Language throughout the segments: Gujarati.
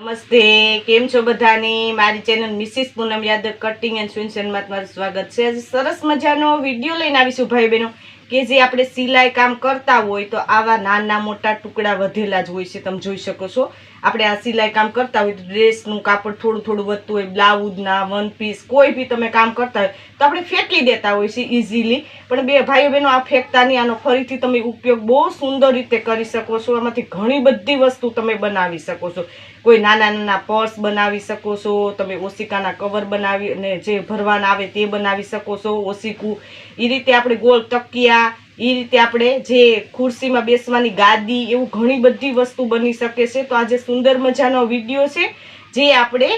નમસ્તે, કેમ છો બધાની? મારી channel Mrs Poonam Yadav cutting and સ્વિન્સનમાં તમારું સ્વાગત છે. આજે સરસ મજાનો વીડિયો લઈને આવીશું ભાઈ બહેનો કે જે આપણે સિલાઈ કામ કરતા હોય તો આવા નાના મોટા ટુકડા વધેલા જ હોય છે, તમે જોઈ શકો છો. આપણે આ સિલાઈ કામ કરતા હોય, ડ્રેસનું કાપડ થોડું થોડું વધતું હોય, બ્લાઉઝના વન પીસ કોઈ બી તમે કામ કરતા હોય, તો આપણે ફેંકી દેતા હોય છે ઇઝીલી પણ બે ભાઈઓ બહેનો આ ફેંકતા નહીં, આનો ફરીથી તમે ઉપયોગ બહુ સુંદર રીતે કરી શકો છો. આમાંથી ઘણી બધી વસ્તુ તમે બનાવી શકો છો. કોઈ નાના નાના પર્સ બનાવી શકો છો, તમે ઓશિકાના કવર બનાવી અને જે ભરવાના આવે તે બનાવી શકો છો, ઓશિકું. એ રીતે આપણે ગોળ તકિયા એ રીતે આપણે જે ખુરશીમાં બેસવાની ગાદી એવું ઘણી બધી વસ્તુ બની શકે છે. તો આજે સુંદર મજાનો વીડિયો છે, જે આપણે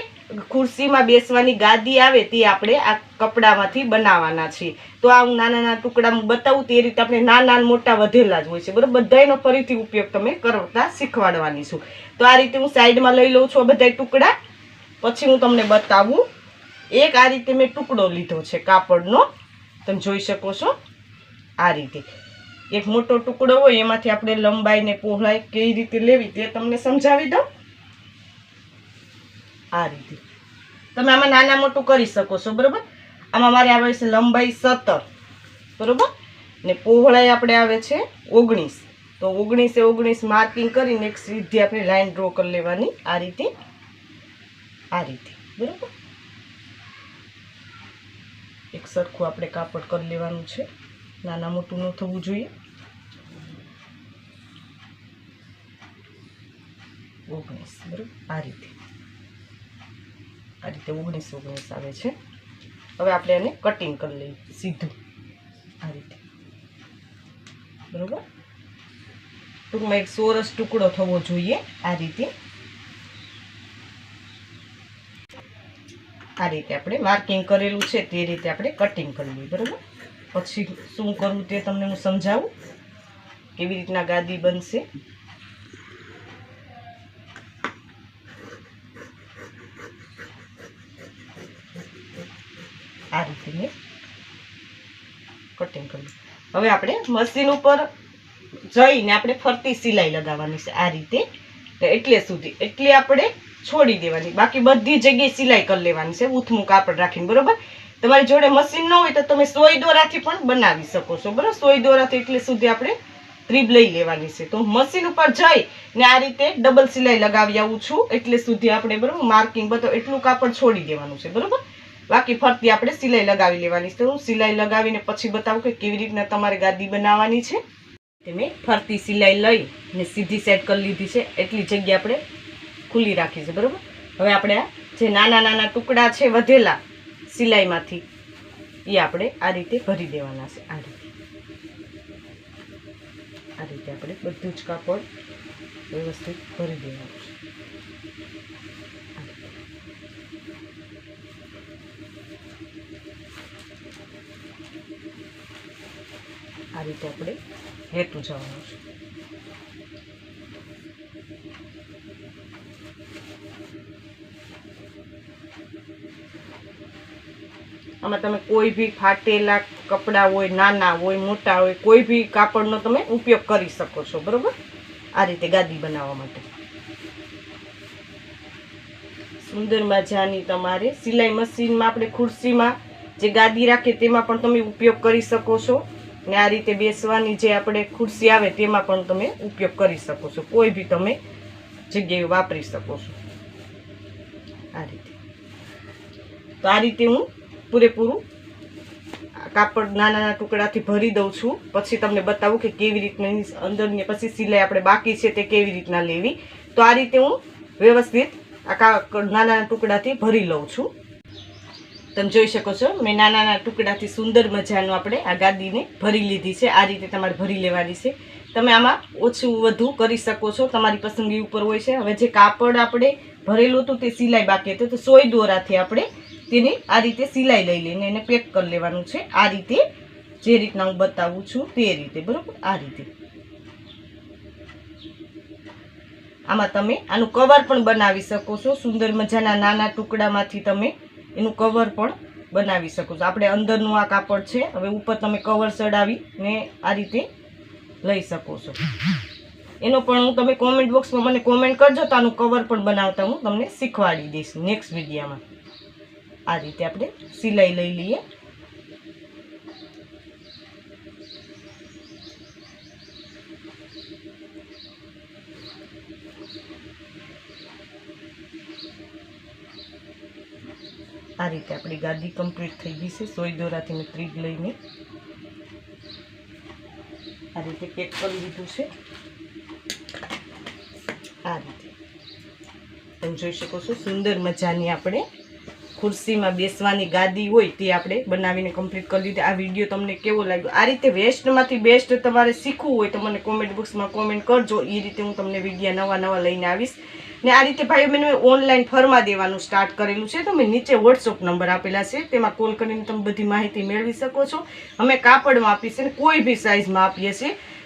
ખુરશીમાં બેસવાની ગાદી આવે તે આપણે આ કપડામાંથી બનાવવાના છીએ. તો આ હું નાના નાના ટુકડામાં બતાવું તે રીતે આપણે નાના મોટા વધેલા જ હોય છે. બરાબર? બધાનો ફરીથી ઉપયોગ તમે કરતા શીખવાડવાની છું. તો આ રીતે હું સાઈડમાં લઈ લઉં છું આ બધા ટુકડા. પછી હું તમને બતાવું. એક આ રીતે મેં ટુકડો લીધો છે કાપડનો. તમે જોઈ શકો છો. આ રીતે. એક મોટો ટુકડો હોય, એમાંથી આપણે લંબાઈ ને પહોળાઈ કઈ રીતે લેવી તે તમને સમજાવી દઉં? આ રીતે. તમે આમાં નાના મોટું કરી શકો છો, બરોબર? આમાં મારે આવે છે લંબાઈ સત્તર, બરોબર? ને પહોળાઈ આપણે આવે છે ઓગણીસ. તો ઓગણીસે ઓગણીસ માર્કિંગ કરીને એક સીધી આપણે લાઈન ડ્રો કરી લેવાની આ રીતે. આ રીતે, બરોબર? એક સરખું આપણે કાપડ કરી લેવાનું છે. નાના મોટું ન થવું જોઈએ. ઓગણીસ, બરાબર? આ રીતે. આ રીતે ઓગણીસ ઓગણીસ આવે છે. હવે આપણે એને કટિંગ કરી લઈએ, સીધું. આ રીતે. બરાબર? ટૂંકમાં એક સોરસ ટુકડો થવો જોઈએ આ રીતે. આ રીતે આપણે માર્કિંગ કરેલું છે તે રીતે આપણે કટિંગ કરવી બરાબર? પછી શું કરવું તે તમને હું સમજાવું કેવી રીતના ગાદી બનશે. આ રીતે મેં કટિંગ કરવું હવે આપણે મશીન ઉપર જઈને આપણે ફરતી સિલાઈ લગાવવાની છે આ રીતે. એટલે સુધી એટલે આપણે છોડી દેવાની. બાકી બધી જગ્યાએ સિલાઈ કરી લેવાની છે ઉથમું કાપડ રાખીને, બરોબર? તમારી જોડે મશીન ન હોય તો તમે સોય દોરાથી પણ બનાવી શકો છો, બરાબર? સોય દોરાથી એટલે સુધી આપણે ત્રીબ લઈ લેવાની છે. તો મશીન ઉપર જઈ ને આ રીતે ડબલ સિલાઈ લગાવી આવું છું, એટલે સુધી આપણે, બરાબર? માર્કિંગ બધો એટલું કાપડ છોડી દેવાનું છે, બરાબર? બાકી ફરતી આપણે સિલાઈ લગાવી લેવાની છે. હું સિલાઈ લગાવીને પછી બતાવું કે કેવી રીતના તમારે ગાદી બનાવવાની છે. મેં ફરતી સિલાઈ લઈ ને સીધી સેટ કરી લીધી છે. એટલી જગ્યા આપણે ખુલ્લી રાખી બરોબર? હવે આપણે આ જે નાના નાના ટુકડા છે વધેલા સિલાઈમાંથી, એ આપણે આ રીતે ભરી દેવાના છે, આ રીતે. આ રીતે આપણે બધું જ કાપડ વ્યવસ્થિત ભરી દેવાનું છે. આ રીતે. આપણે હેતુ જવાનું છે. આમાં તમે કોઈ બી ફાટેલા કપડાં હોય, નાના હોય, મોટા હોય, કોઈ બી કાપડનો તમે ઉપયોગ કરી શકો છો, બરાબર? આ રીતે ગાદી બનાવવા માટે. સુંદર મજાની તમારે સિલાઈ મશીનમાં આપણે ખુરશીમાં જે ગાદી રાખીએ તેમાં પણ તમે ઉપયોગ કરી શકો છો. ને આ રીતે બેસવાની જે આપણે ખુરશી આવે તેમાં પણ તમે ઉપયોગ કરી શકો છો. કોઈ બી તમે જગ્યાએ વાપરી શકો છો. આ રીતે. તો આ રીતે હું પૂરેપૂરું કાપડ નાના ટુકડાથી ભરી દઉં છું. પછી તમને બતાવું કે કેવી રીતની અંદરની પછી સિલાઈ આપણે બાકી છે તે કેવી રીતના લેવી. તો આ રીતે હું વ્યવસ્થિત આ કાપડ નાના નાના ટુકડાથી ભરી લઉં છું. તમે જોઈ શકો છો, મેં નાના નાના ટુકડાથી સુંદર મજાનું આપણે આ ગાદીને ભરી લીધી છે. આ રીતે તમારે ભરી લેવાની છે. તમે આમાં ઓછું વધુ કરી શકો છો. તમારી પસંદગી ઉપર હોય છે. હવે જે કાપડ આપણે ભરેલું હતું તે સિલાઈ બાકી હતું. તો સોય દોરાથી આપણે તેની આ રીતે સિલાઈ લઈ લઈને એને પેક કરી લેવાનું છે. આ રીતે જે રીતના હું બતાવું છું તે રીતે, બરાબર? આ રીતે. આમાં તમે આનું કવર પણ બનાવી શકો છો. સુંદર મજાના નાના ટુકડામાંથી તમે એનું કવર પણ બનાવી શકો છો. આપણે અંદરનું આ કાપડ છે. હવે ઉપર તમે કવર ચડાવીને આ રીતે લઈ શકો છો. એનો પણ હું તમે કોમેન્ટ બોક્સમાં મને કોમેન્ટ કરજો તો આનું કવર પણ બનાવતા હું તમને શીખવાડી દઈશ નેક્સ્ટ વિડીયામાં. આ રીતે આપણે સિલાઈ લઈ લઈએ. આ રીતે આપણી ગાદી કમ્પ્લીટ થઈ ગઈ છે. સોય દોરાથી મેં ત્રીજ લઈને આ રીતે પેક કરી દીધું છે. આ રીતે. તમે જોઈ શકો છો, સુંદર મજાની આપણે ખુરશીમાં બેસવાની ગાદી હોય તે આપણે બનાવીને કમ્પ્લીટ કરી લીધી. આ વીડિયો તમને કેવો લાગ્યો? આ રીતે વેસ્ટમાંથી બેસ્ટ તમારે શીખવું હોય તો મને કોમેન્ટ બોક્સમાં કોમેન્ટ કરજો. એ રીતે હું તમને વિડીયા નવા નવા લઈને આવીશ. ને આ રીતે ભાઈઓ, મેં ઓનલાઈન ફરમા દેવાનું સ્ટાર્ટ કરેલું છે તો મેં નીચે વોટ્સઅપ નંબર આપેલા છે. તેમાં કોલ કરીને તમે બધી માહિતી મેળવી શકો છો. અમે કાપડમાં આપીએ છીએ કોઈ બી સાઇઝમાં આપીએ છીએ.